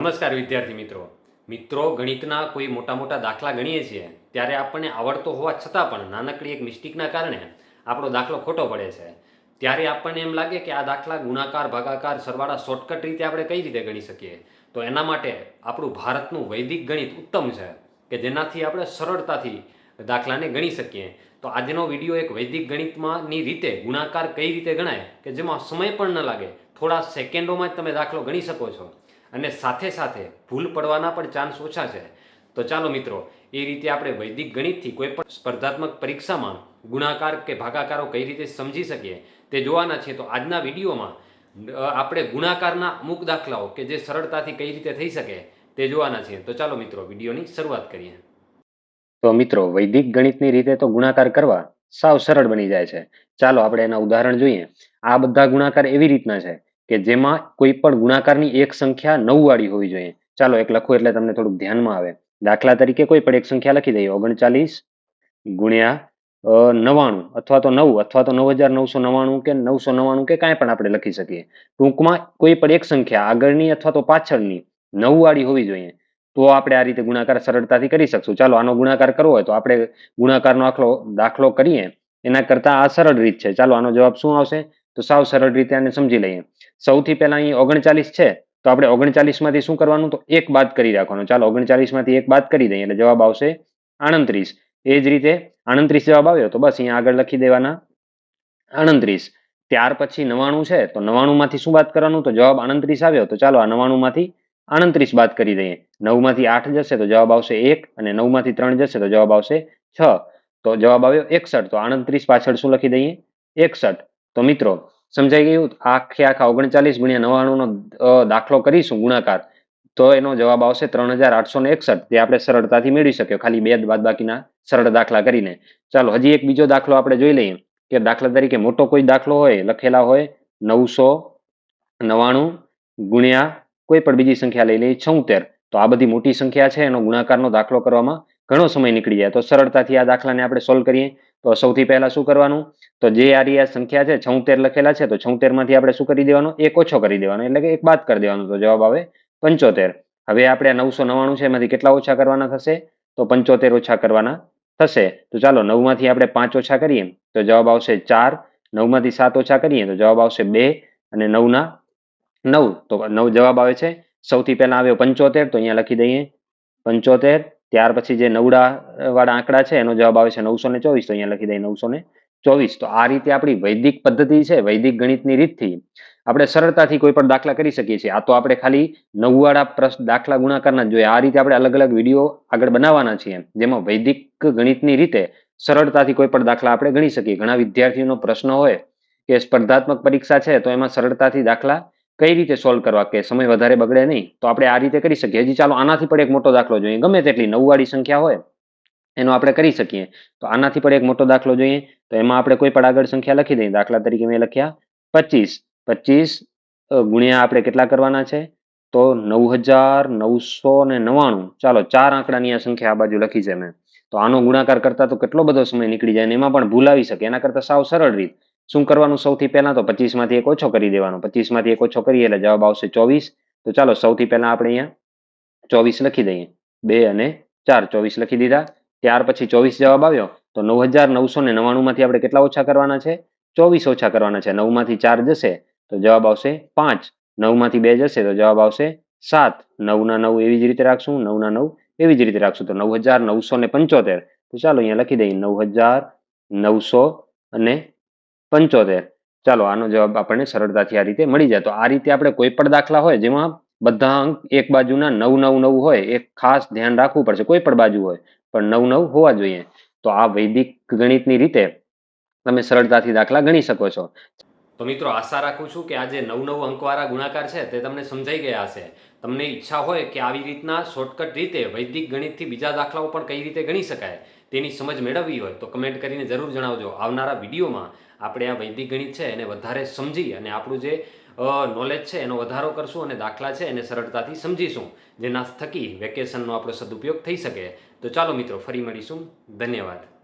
નમસ્કાર વિદ્યાર્થી મિત્રો. મિત્રો, ગણિતના કોઈ મોટા મોટા દાખલા ગણીએ છીએ, ત્યારે આપણને આવડતો હોવા છતાં પણ નાનકડી એક મિસ્ટેકના કારણે આપણો દાખલો ખોટો પડે છે. ત્યારે આપણને એમ લાગે કે આ દાખલા ગુણાકાર, ભાગાકાર, સરવાળા શોર્ટકટ રીતે આપણે કઈ રીતે ગણી શકીએ? તો એના માટે આપણું ભારતનું વૈદિક ગણિત ઉત્તમ છે, કે જેનાથી આપણે સરળતાથી દાખલાને ગણી શકીએ. તો આજનો વીડિયો એક વૈદિક ગણિતમાંની રીતે ગુણાકાર કઈ રીતે ગણાય, કે જેમાં સમય પણ ન લાગે, થોડા સેકન્ડોમાં જ તમે દાખલો ગણી શકો છો. અને સાથે સાથે ભૂલ પડવાના પણ ચાન્સ ઓછા છે. તો ચાલો મિત્રો, એ રીતે આપણે વૈદિક ગણિતથી કોઈ પણ સ્પર્ધાત્મક પરીક્ષામાં ગુણાકાર કે ભાગાકારો કઈ રીતે સમજી શકીએ તે જોવાના છે. તો આજના વિડીયોમાં આપણે ગુણાકારના અમુક દાખલાઓ કે જે સરળતાથી કઈ રીતે થઈ શકે તે જોવાના છીએ તો ચાલો મિત્રો, વિડીયોની શરૂઆત કરીએ. તો મિત્રો, વૈદિક ગણિતની રીતે તો ગુણાકાર કરવા સાવ સરળ બની જાય છે. ચાલો આપણે એના ઉદાહરણ જોઈએ. આ બધા ગુણાકાર એવી રીતના છે. કે જેમાં કોઈ પણ ગુણાકારની એક સંખ્યા નવ વાળી હોવી જોઈએ. ચાલો એક લખો એટલે તમને થોડુંક ધ્યાનમાં આવે. દાખલા તરીકે કોઈ પણ એક સંખ્યા લખી દઈએ. ઓગણચાલીસ ગુણ્યા અ, નવ્વાણું અથવા તો નવ અથવા તો નવ હજાર નવસો નવ્વાણું કે નવસો નવ્વાણું કે કાંઈ પણ આપણે લખી શકીએ. ટૂંકમાં કોઈ પણ એક સંખ્યા આગળની અથવા તો પાછળની નવ વાળી હોવી જોઈએ. તો આપણે આ રીતે ગુણાકાર સરળતાથી કરી શકશું. ચાલો આનો ગુણાકાર કરવો હોય તો આપણે ગુણાકારનો આખલો દાખલો કરીએ. એના કરતા આ સરળ રીત છે. ચાલો આનો જવાબ શું આવશે? તો સાવ સરળ રીતે આને સમજી લઈએ. સૌથી પહેલા અહીં ઓગણચાલીસ છે, તો આપણે ઓગણચાલીસમાંથી શું કરવાનું? તો એક બાદ કરી રાખવાનું. ચાલો ઓગણચાલીસમાંથી એક બાદ કરી દઈએ એટલે જવાબ આવશે આણત્રીસ. એ જ રીતે આણત્રીસ જવાબ આવ્યો, તો બસ અહીંયા આગળ લખી દેવાના. આણત્રીસ. ત્યાર પછી નવાણું છે, તો નવાણું માંથી શું બાદ કરવાનું? તો જવાબ આણત્રીસ આવ્યો, તો ચાલો આ નવાણું માંથી આડત્રીસ બાદ કરી દઈએ. નવમાંથી આઠ જશે, તો જવાબ આવશે એક અને નવમાંથી ત્રણ જશે, તો જવાબ આવશે છ. તો જવાબ આવ્યો એકસઠ. તો આણત્રીસ પાછળ શું લખી દઈએ? એકસઠ. તો મિત્રો, સમજાઈ ગયું? આખે આખા ઓગણચાલીસ ગુણ્યા નવ્વાણુંનો દાખલો કરીશું, ગુણાકાર. તો એનો જવાબ આવશે ત્રણ હજાર આઠસો ને એકસઠ, જે આપણે સરળતાથી મેળવી શકીએ ખાલી બે બાદ બાકીના સરળ દાખલા કરીને. ચાલો, હજી એક બીજો દાખલો આપણે જોઈ લઈએ. કે દાખલા તરીકે મોટો કોઈ દાખલો હોય, લખેલા હોય, નવસો નવ્વાણું ગુણ્યા કોઈ પણ બીજી સંખ્યા લઈ લઈએ, છોતેર. તો આ બધી મોટી સંખ્યા છે, એનો ગુણાકારનો દાખલો કરવામાં ઘણો સમય નીકળી જાય. તો સરળતાથી આ દાખલાને આપણે સોલ્વ કરીએ. તો સૌથી પહેલા શું કરવાનું? તો જે આ સંખ્યા છે, છોતેર લખેલા છે, તો છોતેરમાંથી આપણે શું કરી દેવાનું? એક ઓછો કરી દેવાનો, એટલે કે એક બાદ કરી દેવાનો. તો જવાબ આવે પંચોતેર. હવે આપણે નવસો નવ્વાણું છે, એમાંથી કેટલા ઓછા કરવાના થશે? તો પંચોતેર ઓછા કરવાના થશે. તો ચાલો નવમાંથી આપણે પાંચ ઓછા કરીએ, તો જવાબ આવશે ચાર. નવમાંથી સાત ઓછા કરીએ, તો જવાબ આવશે બે અને નવના નવ. તો નવ જવાબ આવે છે. સૌથી પહેલા આવ્યો પંચોતેર, તો અહીંયા લખી દઈએ પંચોતેર. ત્યાર પછી જે નવડા વાળા આંકડા છે, એનો જવાબ આવે છે નવસો ને ચોવીસ, તો અહીંયા લખી દઈએ નવસો ને ચોવીસ. તો આ રીતે આપણી વૈદિક પદ્ધતિ છે, વૈદિક ગણિતની રીતથી આપણે સરળતાથી કોઈ પણ દાખલા કરી શકીએ છીએ. આ તો આપણે ખાલી નવવાળા પ્રશ્ન દાખલા ગુણાકારના જોઈએ. આ રીતે આપણે અલગ અલગ વીડિયો આગળ બનાવવાના છીએ. જેમાં વૈદિક ગણિતની રીતે સરળતાથી કોઈ પણ દાખલા આપણે ગણી શકીએ. ઘણા વિદ્યાર્થીઓનો પ્રશ્ન હોય કે સ્પર્ધાત્મક પરીક્ષા છે, તો એમાં સરળતાથી દાખલા કઈ રીતે સોલ્વ કરવા કે સમય વધારે બગડે નહીં, તો આપણે આ રીતે કરી શકીએ. હજી ચાલો આનાથી પણ એક મોટો દાખલો જોઈએ. ગમે તેટલી નવવાળી સંખ્યા હોય, એનો આપણે કરી શકીએ. તો આનાથી પણ એક મોટો દાખલો જોઈએ. તો એમાં આપણે કોઈ પણ આગળ સંખ્યા લખી દઈએ. દાખલા તરીકે મેં લખ્યા, પચીસ. પચીસ ગુણ્યા આપણે કેટલા કરવાના છે? તો નવ હજાર નવસો ને નવ્વાણું. ચાલો, ચાર આંકડાની આ સંખ્યા આ બાજુ લખી છે મેં. તો આનો ગુણાકાર કરતા તો કેટલો બધો સમય નીકળી જાય અને એમાં પણ ભૂલાવી શકે. એના કરતા સાવ સરળ રીત. શું કરવાનું સૌથી પહેલાં? તો પચીસમાંથી એક ઓછો કરી દેવાનો. પચીસમાંથી એક ઓછો કરીએ એટલે જવાબ આવશે ચોવીસ. તો ચાલો સૌથી પહેલાં આપણે અહીંયા ચોવીસ લખી દઈએ. બે અને ચાર. ચોવીસ લખી દીધા. ત્યાર પછી ચોવીસ જવાબ આવ્યો. તો નવ હજાર નવસો ને નવ્વાણુંમાંથી આપણે કેટલા ઓછા કરવાના છે? ચોવીસ ઓછા કરવાના છે. નવમાંથી ચાર જશે. તો જવાબ આવશે પાંચ. નવમાંથી બે જશે. તો જવાબ આવશે સાત. નવના નવ એવી જ રીતે રાખશું. નવના નવ એવી જ રીતે રાખશું. તો નવ હજાર નવસો ને પંચોતેર. તો ચાલો અહીંયા લખી દઈએ. નવ હજાર નવસો અને પંચોતેર. ચાલો, આનો જવાબ આપણને સરળતાથી આ રીતે મળી જાય. તો આ રીતે આપણે કોઈ પણ દાખલા હોય જેમાં બધા અંક એક બાજુના નવ નવ નવ હોય, એક ખાસ ધ્યાન રાખવું પડશે. કોઈ પણ બાજુ હોય, પણ નવ નવ હોવા જોઈએ. તો આ વૈદિક ગણિતની રીતે તમે સરળતાથી દાખલા ગણી શકો છો. તો મિત્રો, આશા રાખું છું કે આ જે નવ નવ અંકવાળા ગુણાકાર છે તે તમને સમજાઈ ગયા હશે. તમને ઈચ્છા હોય કે આવી રીતના શોર્ટકટ રીતે વૈદિક ગણિતથી બીજા દાખલાઓ પણ કઈ રીતે ગણી શકાય તેની સમજ મેળવવી હોય તો કમેન્ટ કરીને જરૂર જણાવજો. આવનારા વિડીયોમાં આપણે આ વૈદિક ગણિત છે એને વધારે સમજી અને આપણું જે નોલેજ છે એનો વધારો કરશું અને દાખલા છે એને સરળતાથી સમજીશું. જેના થકી વેકેશનનો આપણો સદુપયોગ થઈ શકે. તો ચાલો મિત્રો, ફરી મળીશું. ધન્યવાદ.